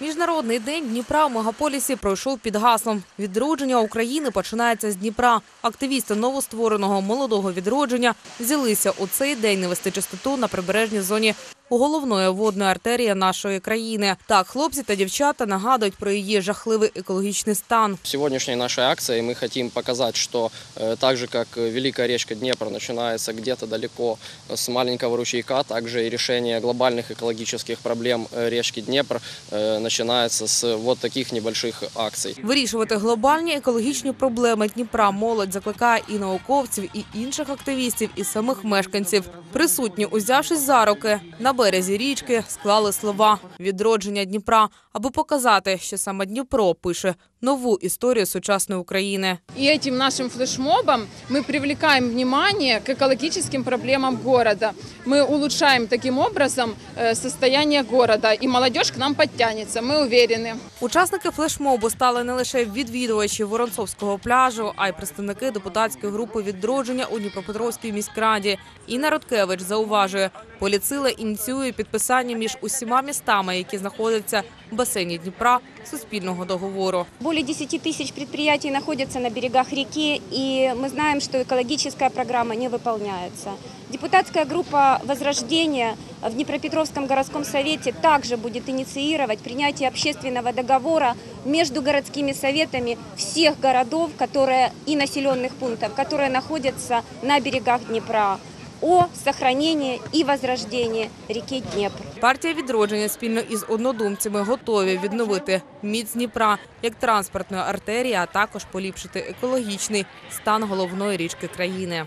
Міжнародний день Дніпра в мегаполісі пройшов під гаслом «Відродження України починається з Дніпра». Активісти новоствореного молодого відродження взялися у цей день навести чистоту на прибережній зоні головної водної артерії нашої країни. Так, хлопці та дівчата нагадують про її жахливий екологічний стан. Сегодняшней нашей акцией мы хотим показать, что э, так же, как Великая речка Днепр начинается где-то далеко с маленького ручейка, также и решение глобальных экологических проблем э, речки Днепр э, начинается с вот таких небольших акций. Вирішувати глобальні екологічні проблеми Дніпра молодь закликає і науковців, і інших активістів, і самих мешканців. Присутні, узявшись за руки, на березі річки склали слова «Відродження Дніпра», аби показати, що саме Дніпро пише нову історію сучасної України. И этим нашим флешмобом мы привлекаем внимание к экологическим проблемам города. Мы улучшаем таким образом э, состояние города, и молодежь к нам подтянется, мы уверены. Учасники флешмобу стали не лише відвідувачі Воронцовського пляжу, а й представники депутатської групи відродження у Дніпропетровській міськраді. Інна Роткевич зауважує, поліцила ініціює підписання між усіма містами, які знаходяться в басейні Дніпра, суспільного договору. Более 10 тысяч предприятий находятся на берегах реки, и мы знаем, что экологическая программа не выполняется. Депутатская группа «Возрождение» в Днепропетровском городском совете также будет инициировать принятие общественного договора между городскими советами всех городов которые, и населенных пунктов, которые находятся на берегах Днепра, о сохранении и возрождении реки Днепр. Партія відродження спільно із однодумцями готові відновити міць Дніпра як транспортної артерії, а також поліпшити екологічний стан головної річки країни.